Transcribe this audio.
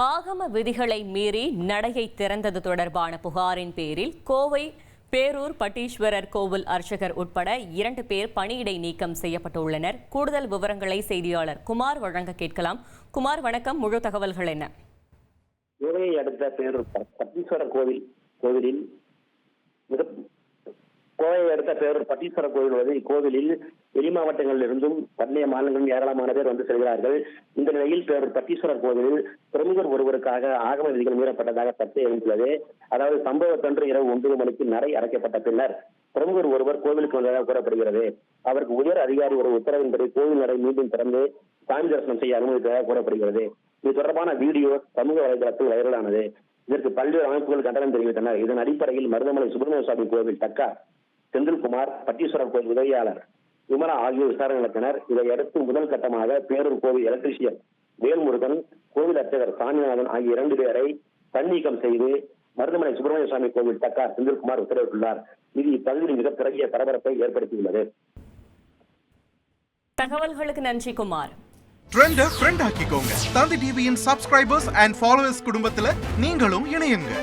ஆகம விதிகளை மீறி நடையை திறந்தது தொடர்பான புகாரின் பேரில் கோவை பேரூர் பட்டீஸ்வரர் கோவில் அர்ச்சகர் உட்பட இரண்டு பேர் பணியிடை நீக்கம் செய்யப்பட்டுள்ளனர். கூடுதல் விவரங்களை செய்தியாளர் குமார் வழங்க கேட்கலாம். குமார் வணக்கம். முழு தகவல்கள் என்ன? கோவையை அடுத்த பேரூர் பட்டீஸ்வரர் கோவில் கோவிலில் அடுத்த பேரூர் பட்டீஸ்வர கோவில் உள்ளது இக்கோவிலில் வெளி மாவட்டங்களில் இருந்தும் பண்டைய மாநிலங்களும் ஏராளமான பேர் வந்து செல்கிறார்கள். இந்த நிலையில் பேரூர் பட்டீஸ்வரர் கோவிலில் பிரமுகர் ஒருவருக்காக ஆகம விதிகள் மீறப்பட்டதாக சர்ச்சை எழுந்துள்ளது. அதாவது சம்பவத்தன்று இரவு ஒன்பது மணிக்கு நடை அடைக்கப்பட்ட பின்னர் பிரமுகர் ஒருவர் கோவிலுக்கு வந்ததாக கூறப்படுகிறது. அவருக்கு உயர் அதிகாரி ஒரு உத்தரவின்படி கோவில் நடை மீண்டும் திறந்து சாமி தரிசனம் செய்ய அனுமதித்ததாக கூறப்படுகிறது. இது தொடர்பான வீடியோ சமூக வலைதளத்தில் வைரலானது. இதற்கு பல்வேறு அமைப்புகள் கண்டனம் தெரிவித்தனர் இதன் அடிப்படையில் மருதமலை சுப்பிரமணிய சுவாமி கோவில் தக்கா செந்தில்குமார் பட்டீஸ்வரர் கோவில் உதவியாளர் விமலா ஆகியோர் விசாரணை நடத்தினர் இதையடுத்து முதல் கட்டமாக பேரூர் கோவில் எலக்ட்ரிஷியன் வேல்முருகன் கோவில் அர்ச்சகர் சாமிநாதன் ஆகிய இரண்டு பேரை தன்னீக்கம் செய்து மருதமலை சுப்பிரமணிய சுவாமி கோவில் தக்கா செந்தில்குமார் உத்தரவிட்டுள்ளார். இது இப்பகுதியில் மிகப்பெரிய பரபரப்பை ஏற்படுத்தியுள்ளது. தகவல்களுக்கு நன்றி குமார். ட்ரெண்ட ஃப்ரெண்ட் ஆக்கிக்கோங்க. தந்தி டிவியின் சப்ஸ்கிரைபர்ஸ் அண்ட் ஃபாலோவர்ஸ் குடும்பத்துல நீங்களும் இணையுங்க.